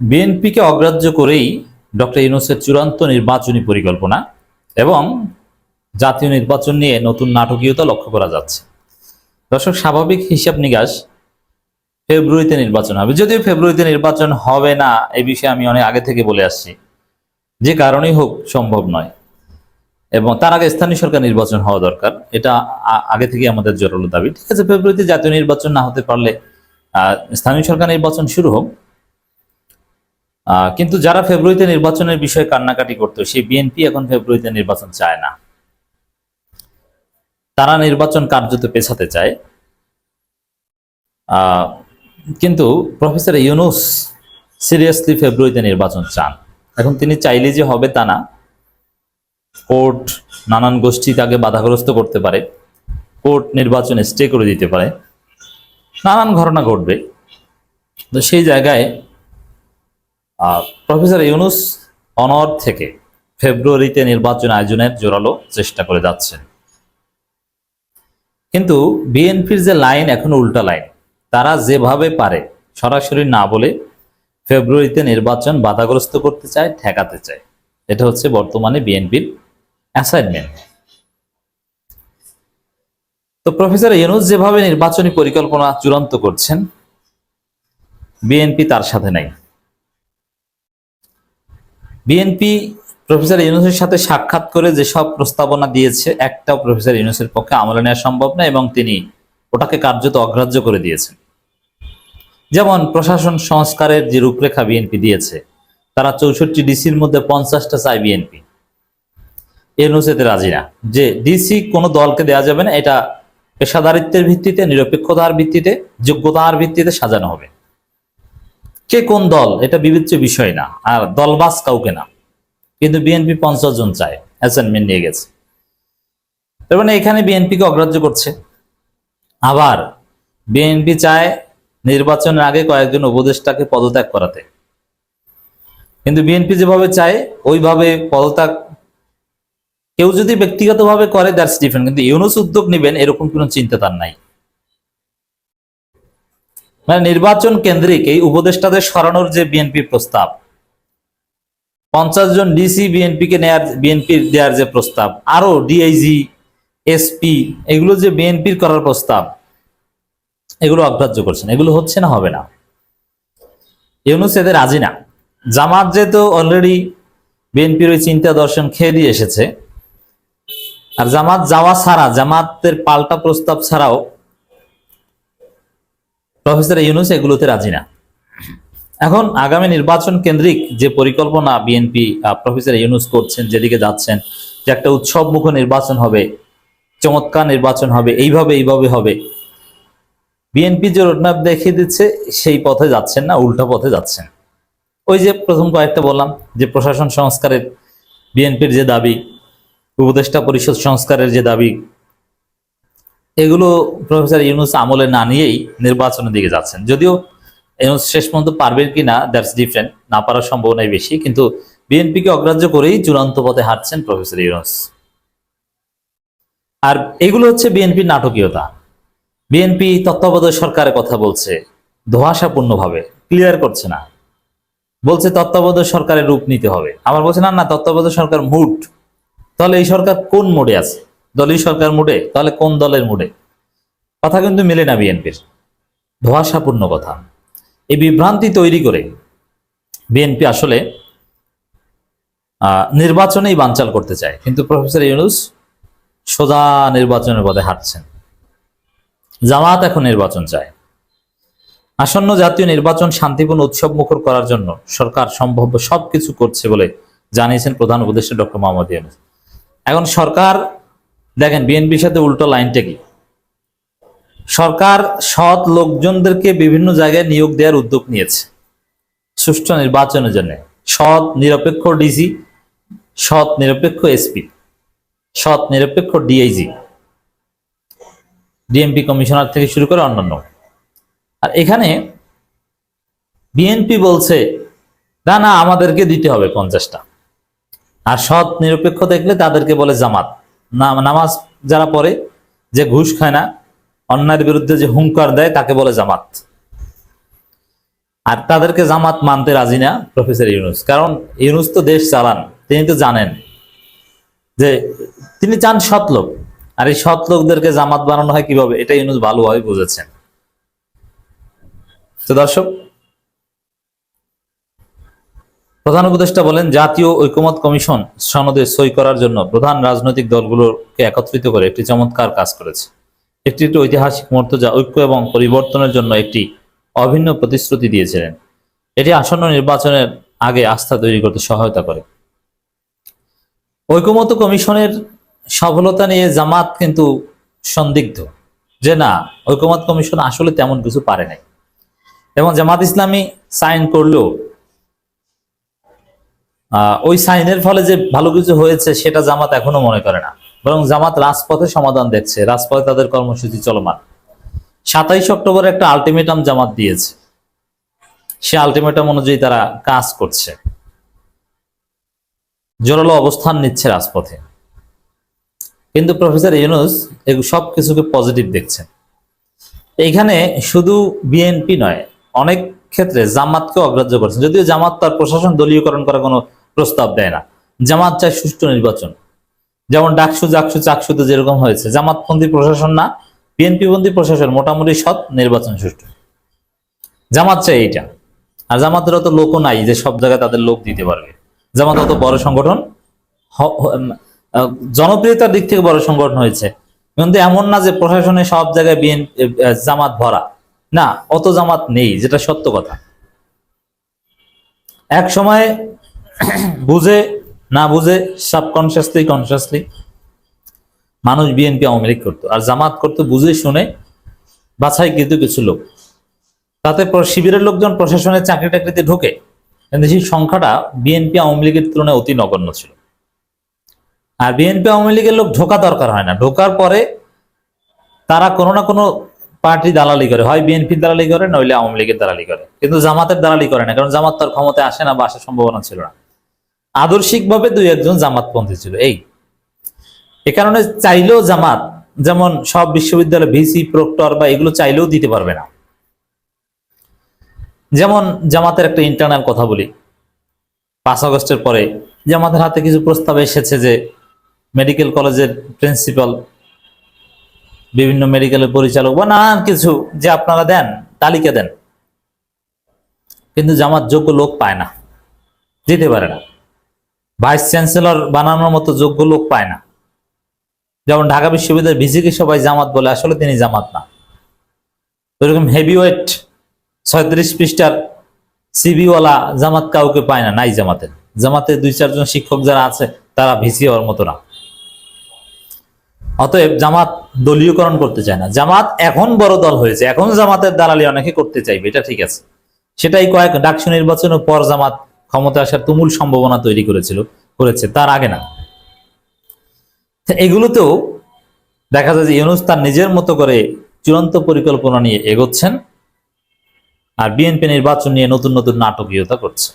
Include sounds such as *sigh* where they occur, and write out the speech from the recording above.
বিএনপিকে অগ্রাহ্য করেই ডক্টর ইউনুসের চূড়ান্ত নির্বাচনী পরিকল্পনা এবং জাতীয় নির্বাচন নিয়ে নতুন নাটকীয়তা লক্ষ্য করা যাচ্ছে। দর্শক, স্বাভাবিক হিসাব নিকাশ ফেব্রুয়ারিতে নির্বাচন হবে। যদিও ফেব্রুয়ারিতে নির্বাচন হবে না এই বিষয়ে আমি অনেক আগে থেকে বলে আসছি। যে কারণেই হোক, সম্ভব নয়। এবং তার আগে স্থানীয় সরকার নির্বাচন হওয়া দরকার। এটা আগে থেকে আমাদের জোরালো দাবি। ঠিক আছে, ফেব্রুয়ারিতে জাতীয় নির্বাচন না হতে পারলে স্থানীয় সরকার নির্বাচন শুরু হোক। কিন্তু যারা ফেব্রুয়ারিতে নির্বাচনের বিষয়ে কান্নাকাটি করতো, সেই বিএনপি এখন ফেব্রুয়ারিতে নির্বাচন চায় না। তারা নির্বাচন কার্যত পেছাতে চায়। কিন্তু প্রফেসর ইউনুস সিরিয়াসলি ফেব্রুয়ারিতে নির্বাচন চান। এখন তিনি চাইলে যে হবে তা না। কোর্ট নানান গোষ্ঠী তাকে বাধাগ্রস্ত করতে পারে। কোর্ট নির্বাচনে স্টে করে দিতে পারে। নানান ঘটনা ঘটবে। তো সেই জায়গায় প্রফেসর ইউনুস অনর থেকে ফেব্রুয়ারিতে নির্বাচন আয়োজনের জোরালো চেষ্টা করে যাচ্ছেন। কিন্তু বিএনপির যে লাইন এখন উল্টা লাইন, তারা যেভাবে পারে সরাসরি না বলে ফেব্রুয়ারিতে নির্বাচন বাধাগ্রস্ত করতে চায়, ঠেকাতে চায়। এটা হচ্ছে বর্তমানে বিএনপির অ্যাসাইনমেন্ট তো প্রফেসর ইউনুস যেভাবে নির্বাচনী পরিকল্পনা চূড়ান্ত করছেন, বিএনপি তার সাথে নাই। বিএনপি প্রফেসর ইউনুসের সাথে সাক্ষাৎ করে যেসব প্রস্তাবনা দিয়েছে, একটাও প্রফেসর ইউনুসের পক্ষে আমলে নেওয়া সম্ভব না এবং তিনি ওটাকে কার্যত অগ্রাহ্য করে দিয়েছেন। যেমন প্রশাসন সংস্কারের যে রূপরেখা বিএনপি দিয়েছে, তারা চৌষট্টি ডিসির মধ্যে পঞ্চাশটা চায় বিএনপি ইউনুস এতে রাজি না। যে ডিসি কোনো দলকে দেওয়া যাবে না, এটা পেশাদারিত্বের ভিত্তিতে, নিরপেক্ষতার ভিত্তিতে, যোগ্যতার ভিত্তিতে সাজানো হবে। কে কোন দল, এটা বিবেচ্য বিষয় না। আর দলবাস কাউকে না। কিন্তু বিএনপি পঞ্চাশ জন চায়, অ্যাসাইনমেন্ট নিয়ে গেছে। তার মানে এখানে বিএনপিকে অগ্রাহ্য করছে। আবার বিএনপি চায় নির্বাচনের আগে কয়েকজন উপদেষ্টাকে পদত্যাগ করাতে। কিন্তু বিএনপি যেভাবে চায়, ওইভাবে পদত্যাগ কেউ যদি ব্যক্তিগতভাবে করে, দ্যাটস ডিফারেন্ট। কিন্তু ইউনুস উদ্যোগ নেবেন, এরকম কোনো চিন্তা তার নাই। মানে নির্বাচন কেন্দ্রিক এই উপদেষ্টাদের সরানোর যে বিএনপি প্রস্তাব, পঞ্চাশ জন ডিসি বিএনপি কে নেয়ার বিএনপির দেওয়ার যে প্রস্তাব আরও ডিআইজি, এসপি, এগুলো যে বিএনপির করার প্রস্তাব, এগুলো অগ্রাহ্য করছেন। এগুলো হচ্ছে না, হবে না। ইউনুস এদের রাজি না। জামাত যেহেতু অলরেডি বিএনপির ওই চিন্তা দর্শন খেয়ে দিয়ে এসেছে, আর জামাত যাওয়া ছাড়া, জামাতের পাল্টা প্রস্তাব ছাড়াও প্রফেসর ইউনুস এগুলোতে রাজি না। এখন আগামী নির্বাচন কেন্দ্রিক যে পরিকল্পনা বিএনপি প্রফেসর ইউনুস করছেন, যেদিকে যাচ্ছেন, যে একটা উৎসব মুখ নির্বাচন হবে, চমৎকার নির্বাচন হবে, এইভাবে এইভাবে হবে, বিএনপি যে রোডম্যাপ দেখিয়ে দিচ্ছে, সেই পথে যাচ্ছেন না, উল্টা পথে যাচ্ছেন। ওই যে প্রথম কয়েকটা বললাম, যে প্রশাসন সংস্কারের বিএনপির যে দাবি, উপদেষ্টা পরিষদ সংস্কারের যে দাবি এগুলো প্রফেসর ইউনুস আমলে না নিয়েই নির্বাচনের দিকে যাচ্ছেন। যদিও ইউনুস শেষ পর্যন্ত পারবেন কি না দ্যাটস ডিফারেন্ট না পারার সম্ভাবনাই বেশি, কিন্তু বিএনপিকে অগ্রাহ্য করেই চূড়ান্ত পথে হাঁটছেন প্রফেসর ইউনুস। আর এগুলো হচ্ছে বিএনপির নাটকীয়তা। বিএনপি তত্ত্বাবধায়ক সরকারের কথা বলছে, ধোয়াশাপূর্ণভাবে ক্লিয়ার করছে না। বলছে তত্ত্বাবধায়ক সরকারের রূপ নিতে হবে। আবার বলছে, না না, তত্ত্বাবধায়ক সরকার মুড। তাহলে এই সরকার কোন মোডে আছে? দলীয় সরকার মুডে, তাহলে কোন দলের মুডে? কথা কিন্তু মেলে না বিএনপির। ধোয়াশাপূর্ণ কথা। এই বিভ্রান্তি তৈরি করে বিএনপি আসলে নির্বাচনেই বানচাল করতে চায়। কিন্তু প্রফেসর ইউনুস সোজা নির্বাচনের পথে হাঁটছেন। জামাত এখন নির্বাচন চায়। আসন্ন জাতীয় নির্বাচন শান্তিপূর্ণ উৎসব মুখর করার জন্য সরকার সম্ভাব্য সবকিছু করছে বলে জানিয়েছেন প্রধান উপদেষ্টা ডক্টর মোহাম্মদ ইউনুস। এখন সরকার দেখেন, বিএনপির সাথে উল্টো লাইনটা কি? সরকার সৎ লোকজনদেরকে বিভিন্ন জায়গায় নিয়োগ দেওয়ার উদ্যোগ নিয়েছে। সুষ্ঠু নির্বাচনের জন্য। সৎ নিরপেক্ষ ডিসি, সৎ নিরপেক্ষ এসপি, সৎ নিরপেক্ষ ডিআইজি, ডিএমপি কমিশনার থেকে শুরু করে অন্যান্য। আর এখানে বিএনপি বলছে, না না, আমাদেরকে দিতে হবে পঞ্চাশটা। আর সৎ নিরপেক্ষ দেখলে তাদেরকে বলে জামাত। নামাজ যারা পড়ে, যে ঘুষ খায় না, অন্যায়ের বিরুদ্ধে যে হুঙ্কার দেয়, তাকে বলে জামাত। আর তাদেরকে জামাত মানতে রাজি না প্রফেসর ইউনুস। কারণ ইউনুস তো দেশ চালান, তিনি তো জানেন যে তিনি চান সৎ লোক। আর এই সৎ লোকদেরকে জামাত বানানো হয় কীভাবে? এটা ইউনুস ভালোভাবে বুঝেছেন। তো দর্শক প্রধান উপদেষ্টা বলেন, জাতীয় ঐকমত কমিশন সনদে সই করার জন্য প্রধান রাজনৈতিক দলগুলোকে একত্রিত করে একটি চমৎকার কাজ করেছে। একটি একটি ঐতিহাসিক মুহূর্ত যা ঐক্য এবং পরিবর্তনের জন্য একটি অভিন্ন প্রতিশ্রুতি দিয়েছিলেন। এটি আসন্ন নির্বাচনের আগে আস্থা তৈরি করতে সহায়তা করে। ঐকমত্য কমিশনের সফলতা নিয়ে জামাত কিন্তু সন্দিগ্ধ যে না ঐকমত কমিশন আসলে তেমন কিছু পারে নাই। এবং জামাত ইসলামী সাইন করলেও ওই সাইনের ফলে যে ভালো কিছু হয়েছে সেটা জামাত এখনও মনে করে না। বরং জামাত রাজপথে সমাধান দেখছে, রাজপথে তাদের কর্মসূচি চলমান। সাতাইশ অক্টোবর একটা আলটিমেটাম জামাত দিয়েছে। সে আলটিমেটাম অনুযায়ী তারা কাজ করছে। জোরালো অবস্থান নিচ্ছে রাজপথে। কিন্তু প্রফেসর ইউনুস সব কিছুকে পজিটিভ দেখছেন। এখানে শুধু বিএনপি নয়, অনেক ক্ষেত্রে জামাতকে অগ্রাহ্য করছেন। যদিও জামাত তার প্রশাসন দলীয়করণ করার কোনো প্রস্তাব দেয় না। জামাত চায় সুষ্ঠু নির্বাচন। যেমন ডাকসু, জাকসু, চাকসুতে যেরকম হয়েছে। জামাতপন্থী প্রশাসন না, বিএনপি পন্থী প্রশাসন মোটামুটি সৎ, নির্বাচন সুষ্ঠু। জামাত চায় এইটা। আর জামাতের অত লোকও নাই যে সব জায়গায় তাদের লোক দিতে পারবে। জামাত অত বড় সংগঠন জনপ্রিয়তার দিক থেকে বড় সংগঠন হয়েছে। কিন্তু এমন না যে প্রশাসনে সব জায়গায় বিএন জামাত ভরা। না, অত জামাত নেই, যেটা সত্য কথা। এক সময় *coughs* বুঝে, না বুঝে সাবকনসিয়াসলি কনসিয়াসলি মানুষ বিএনপি আওয়ামী লীগ করতো। আর জামাত করতো বুঝে, শুনে, বাছাই কিন্তু কিছু লোক। তাতে শিবিরের লোকজন প্রশাসনের চাকরি টাকরিতে ঢোকে। কিন্তু সেই সংখ্যাটা বিএনপি আওয়ামী লীগের তুলনায় অতি নগণ্য ছিল। আর বিএনপি আওয়ামী লীগের লোক ঢোকা দরকার হয় না। ঢোকার পরে তারা কোনো না কোনো পার্টি দালালি করে। হয় বিএনপির দালালি করে, নইলে আওয়ামী লীগের দালালি করে। কিন্তু জামাতের দালালি করে না। কারণ জামাত তার ক্ষমতায় আসে না বা আসার সম্ভাবনা ছিল না। আদর্শিকভাবে দুই একজন জামাতপন্থী ছিল। এই, এ কারণে চাইলেও জামাত, যেমন সব বিশ্ববিদ্যালয় ভিসি, প্রক্টর বা এগুলো চাইলেও দিতে পারবে না। যেমন জামাতের একটা ইন্টারনাল কথা বলি। পাঁচ আগস্টের পরে জামাতের হাতে কিছু প্রস্তাব এসেছে যে মেডিকেল কলেজের প্রিন্সিপাল বিভিন্ন মেডিকেলের পরিচালক বা নানান কিছু যে আপনারা দেন, তালিকা দেন। কিন্তু জামাত যোগ্য লোক পায় না, দিতে পারে না। ভাইস চ্যান্সেলর বানানোর মতো যোগ্য লোক পায় না। যেমন ঢাকা বিশ্ববিদ্যালয়ের ভিসিকে সবাই জামাত বলে, আসলে তিনি জামাত না। ওইরকম হেভিওয়েট ছয়ত্রিশ পৃষ্ঠার সিবিওয়ালা জামাত কাউকে পায় না, নাই জামাতের। জামাতের দুই, চারজন শিক্ষক যারা আছে, তারা ভিসি হওয়ার মতো না। অতএব জামাত দলীয়করণ করতে চায় না। জামাত এখন বড় দল হয়েছে, এখন জামাতের দালালি অনেকে করতে চাইবে, এটা ঠিক আছে। সেটাই কয়েক ডাকসু নির্বাচনের পর জামাত ক্ষমতা আসার তুমুল সম্ভাবনা তৈরি করেছিল, করেছে, তার আগে না। এগুলোতেও দেখা যায় যে ইউনুস তার নিজের মতো করে চূড়ান্ত পরিকল্পনা নিয়ে এগোচ্ছেন আর বিএনপি নির্বাচন নিয়ে নতুন নতুন নাটকীয়তা করছে।